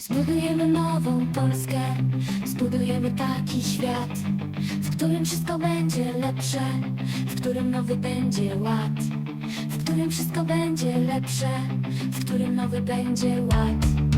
Zbudujemy nową Polskę, zbudujemy taki świat, w którym wszystko będzie lepsze, w którym nowy będzie ład, w którym wszystko będzie lepsze, w którym nowy będzie ład.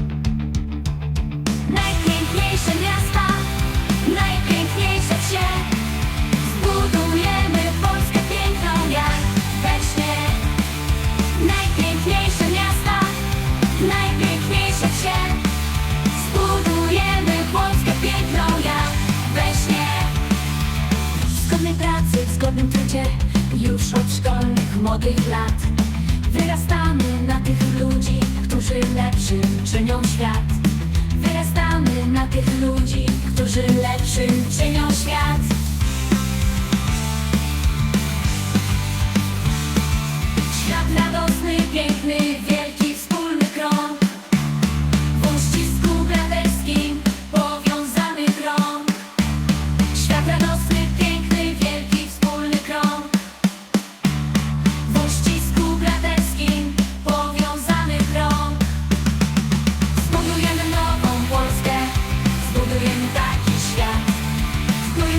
Już od szkolnych, młodych lat. Wyrastamy na tych ludzi Którzy lepszym czynią świat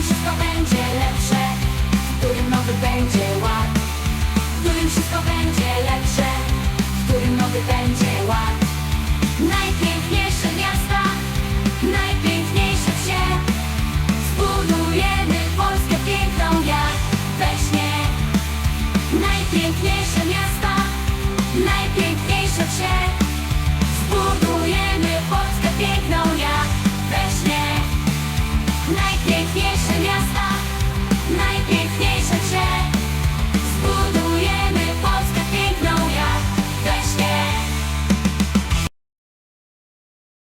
wszystko będzie lepsze, w którym nowy będzie ład. W którym wszystko będzie lepsze, w którym nowy będzie ład. Najpiękniejsze miasta, najpiękniejsze wsie. Zbudujemy Polskę piękną jak we śnie. Najpiękniejsze miasta, najpiękniejsze wsie. Zbudujemy Polskę piękną jak we śnie. Najpiękniejsze